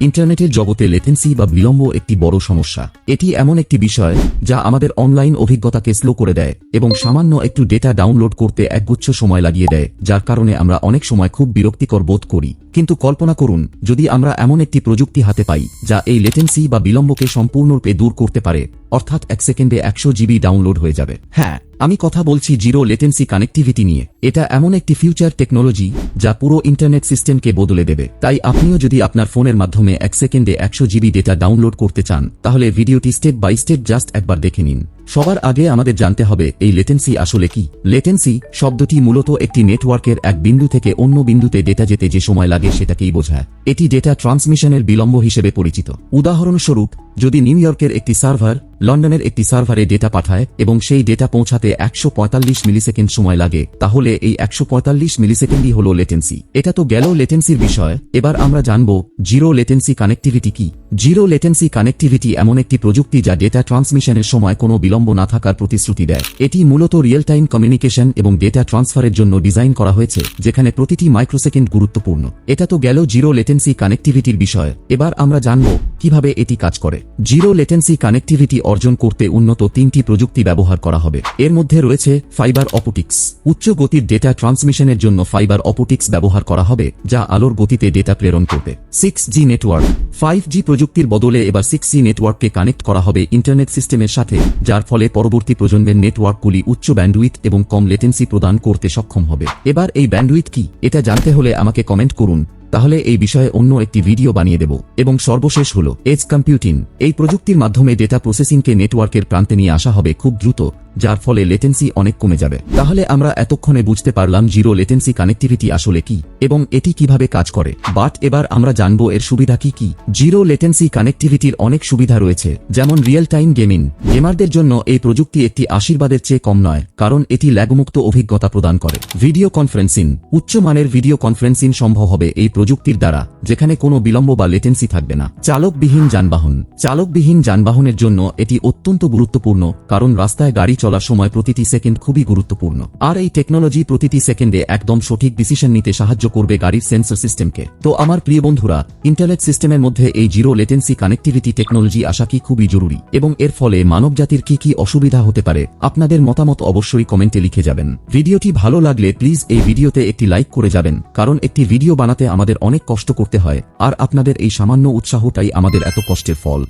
ইন্টারনেটের জগতে লেথেন্সি বা বিলম্ব একটি বড় সমস্যা। এটি এমন একটি বিষয় যা আমাদের অনলাইন অভিজ্ঞতাকে স্লো করে দেয় এবং সামান্য একটু ডেটা ডাউনলোড করতে একগুচ্ছ সময় লাগিয়ে দেয়, যার কারণে আমরা অনেক সময় খুব বিরক্তিকর বোধ করি। কিন্তু কল্পনা করুন, যদি আমরা এমন একটি প্রযুক্তি হাতে পাই, যা এই লেটেন্সি বা বিলম্বকে সম্পূর্ণরূপে দূর করতে পারে, অর্থাৎ এক সেকেন্ডে একশো জিবি ডাউনলোড হয়ে যাবে। হ্যাঁ আমি কথা বলছি জিরো লেটেন্সি কানেক্টিভিটি নিয়ে। এটা এমন একটি ফিউচার টেকনোলজি যা পুরো ইন্টারনেট সিস্টেমকে বদলে দেবে। তাই আপনিও যদি আপনার ফোনের মাধ্যমে এক সেকেন্ডে একশো জিবি ডেটা ডাউনলোড করতে চান, তাহলে ভিডিওটি স্টেপ বাই স্টেপ জাস্ট একবার দেখে নিন। সবার আগে আমাদের জানতে হবে, এই লেটেন্সি আসলে কি? লেটেন্সি শব্দটি মূলত একটি নেটওয়ার্কের এক বিন্দু থেকে অন্য বিন্দুতে ডেটা যেতে যে সময় লাগে সেটাকেই বোঝায়। এটি ডেটা ট্রান্সমিশনের বিলম্ব হিসেবে পরিচিত। উদাহরণস্বরূপ যদি নিউ ইয়র্কের একটি সার্ভার লন্ডনের একটি সার্ভারে ডেটা পাঠায় এবং সেই ডেটা পৌঁছাতে একশো পঁয়তাল্লিশ মিলিসেকেন্ড সময় লাগে, তাহলে এই একশো পঁয়তাল্লিশ মিলিসেকেন্ডই হল লেটেন্সি এটা তো গেল লেটেন্সির বিষয়। এবার আমরা জানব জিরো লেটেন্সি কানেক্টিভিটি কি? জিরো লেটেন্সি কানেক্টিভিটি এমন একটি প্রযুক্তি যা ডেটা ট্রান্সমিশনের সময় কোনো বিলম্ব না থাকার প্রতিশ্রুতি দেয়। এটি মূলত রিয়েল টাইম কমিউনিকেশন এবং ডেটা ট্রান্সফারের জন্য ডিজাইন করা হয়েছে, যেখানে প্রতিটি মাইক্রোসেকেন্ড গুরুত্বপূর্ণ। এটা তো গেল জিরো লেটেন্সি কানেক্টিভিটির বিষয়। এবার আমরা জানব কীভাবে এটি কাজ করে? জিরো লেটেন্সি কানেক্টিভিটি অর্জন করতে উন্নত তিনটি প্রযুক্তি ব্যবহার করা হবে। এর মধ্যে রয়েছে ফাইবার অপটিক্স। উচ্চ গতির ডেটা ট্রান্সমিশনের জন্য ফাইবার অপটিক্স ব্যবহার করা হবে, যা আলোর গতিতে ডেটা প্রেরণ করবে। Six G network. Five G প্রযুক্তির বদলে এবার সিক্স জি নেটওয়ার্ককে কানেক্ট করা হবে ইন্টারনেট সিস্টেমের সাথে, যার ফলে পরবর্তী প্রজন্মের নেটওয়ার্কগুলি উচ্চ ব্যান্ডউইথ এবং কম লেটেন্সি প্রদান করতে সক্ষম হবে। এবার এই ব্যান্ডউইথ কি? এটা জানতে হলে আমাকে কমেন্ট করুন। তাহলে এই বিষয়ে অন্য একটি ভিডিও বানিয়ে দেব, এবং সর্বশেষ হল, এজ কম্পিউটিং। এই প্রযুক্তির মাধ্যমে ডেটা প্রসেসিংকে নেটওয়ার্কের প্রান্তে নিয়ে আসা হবে খুব দ্রুত। যার ফলে লেটেন্সি অনেক কমে যাবে। তাহলে আমরা এতক্ষণে বুঝতে পারলাম জিরো লেটেন্সি কানেক্টিভিটি আসলে কি এবং এটি কীভাবে কাজ করে। বাট এবার আমরা জানব এর সুবিধা কি কি। জিরো লেটেন্সি কানেক্টিভিটির অনেক সুবিধা রয়েছে, যেমন রিয়েল টাইম গেমিং গেমারদের জন্য এই প্রযুক্তি একটি আশীর্বাদের চেয়ে কম নয়, কারণ এটি ল্যাগমুক্ত অভিজ্ঞতা প্রদান করে। ভিডিও কনফারেন্সিং উচ্চমানের ভিডিও কনফারেন্সিং সম্ভব হবে এই প্রযুক্তির দ্বারা, যেখানে কোনো বিলম্ব বা লেটেন্সি থাকবে না। চালকবিহীন যানবাহন। চালকবিহীন যানবাহনের জন্য এটি অত্যন্ত গুরুত্বপূর্ণ, কারণ রাস্তায় গাড়ি চলার সময় প্রতিটি সেকেন্ড খুবই গুরুত্বপূর্ণ। আর এই টেকনোলজি প্রতিটি সেকেন্ডে একদম সঠিক ডিসিশন নিতে সাহায্য করবে গাড়ির সেন্সর সিস্টেমকে তো আমার প্রিয় বন্ধুরা ইন্টারনেট সিস্টেমের মধ্যে এই জিরো লেটেন্সি কানেক্টিভিটি টেকনোলজি আসা কি খুবই জরুরি এবং এর ফলে মানবজাতির কি কি অসুবিধা হতে পারে, আপনাদের মতামত অবশ্যই কমেন্টে লিখে যাবেন। ভিডিওটি ভালো লাগলে প্লিজ এই ভিডিওতে একটি লাইক করে যাবেন, কারণ একটি ভিডিও বানাতে আমাদের অনেক কষ্ট করতে হয়, আর আপনাদের এই সামান্য উৎসাহটাই আমাদের এত কষ্টের ফল।